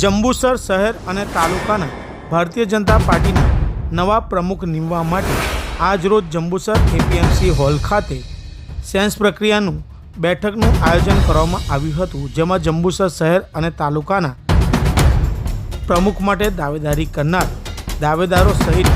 જંબુસર શહેર અને તાલુકાના ભારતીય જનતા પાર્ટીના નવા પ્રમુખ નીમવા માટે આજરોજ જંબુસર એપીએમસી હોલ ખાતે સેન્સ પ્રક્રિયાનું બેઠકનું આયોજન કરવામાં આવ્યું હતું, જેમાં જંબુસર શહેર અને તાલુકાના પ્રમુખ માટે દાવેદારી કરનાર દાવેદારો સહિત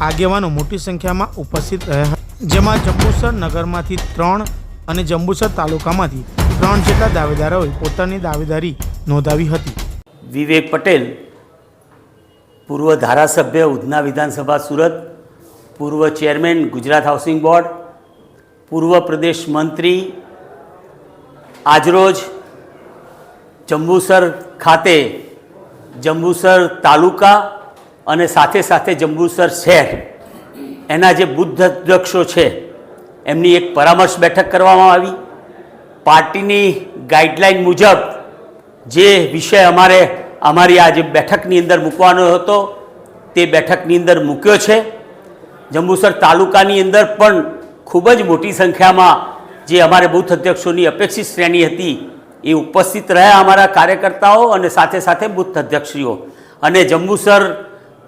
આગેવાનો મોટી સંખ્યામાં ઉપસ્થિત રહ્યા હતા. જેમાં જંબુસર નગરમાંથી ત્રણ અને જંબુસર તાલુકામાંથી ત્રણ જેટલા દાવેદારોએ પોતાની દાવેદારી નોંધાવી હતી વિવેક પટેલ, પૂર્વ ધારાસભ્ય ઉધના વિધાનસભા સુરત, પૂર્વ ચેરમેન ગુજરાત હાઉસિંગ બોર્ડ, પૂર્વ પ્રદેશ મંત્રી આજરોજ જંબુસર ખાતે જંબુસર તાલુકા અને સાથે સાથે જંબુસર શહેર. એના જે બુદ્ધ અધ્યક્ષો છે, એમની એક પરામર્શ બેઠક કરવામાં આવી. પાર્ટીની ગાઈડલાઈન મુજબ જે વિષય અમારે અમારી આ જે બેઠકની અંદર મૂકવાનો હતો, તે બેઠકની અંદર મૂક્યો છે. જંબુસર તાલુકાની અંદર પણ ખૂબ જ મોટી સંખ્યામાં જે અમારે બૂથ અધ્યક્ષોની અપેક્ષિત શ્રેણી હતી, એ ઉપસ્થિત રહ્યા અમારા કાર્યકર્તાઓ અને સાથે સાથે બૂથ અધ્યક્ષીઓ. અને જંબુસર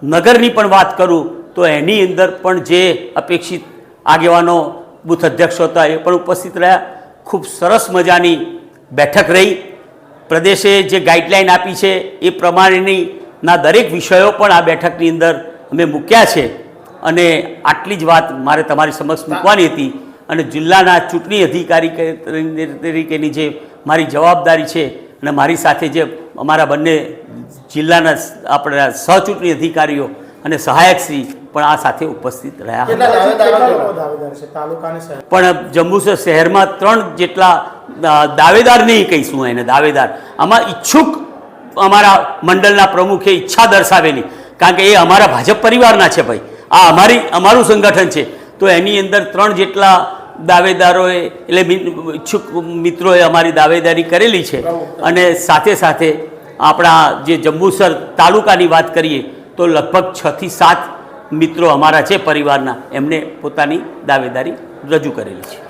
નગરની પણ વાત કરું, તો એની અંદર પણ જે અપેક્ષિત આગેવાનો બૂથ અધ્યક્ષો હતા એ પણ ઉપસ્થિત રહ્યા. ખૂબ સરસ મજાની બેઠક રહી. પ્રદેશે જે ગાઈડલાઈન આપી છે એ પ્રમાણેની ના દરેક વિષયો પણ આ બેઠકની અંદર અમે મૂક્યા છે. અને આટલી જ વાત મારે તમારી સમક્ષ મૂકવાની હતી અને જિલ્લાના ચૂંટણી અધિકારી તરીકેની જે મારી જવાબદારી છે અને મારી સાથે જે અમારા બંને જિલ્લાના આપણા સહચૂંટણી અધિકારીઓ અને સહાયકશ્રી પણ આ સાથે ઉપસ્થિત રહ્યા હતા. પણ જંબુસર શહેરમાં ત્રણ જેટલા દાવેદાર નહીં કહીશું એને, દાવેદાર. આમાં ઈચ્છુક અમારા મંડળના પ્રમુખે ઈચ્છા દર્શાવેલી. કારણ કે એ અમારા ભાજપ પરિવારના છે ભાઈ. આ અમારી, અમારું સંગઠન છે. તો એની અંદર ત્રણ જેટલા દાવેદારોએ, એટલે ઈચ્છુક મિત્રોએ અમારી દાવેદારી કરેલી છે. અને સાથે સાથે આપણા જે જંબુસર તાલુકાની વાત કરીએ, તો લગભગ છથી સાત મિત્રો અમારા છે પરિવારના. એમને પોતાની દાવેદારી રજૂ કરેલી છે.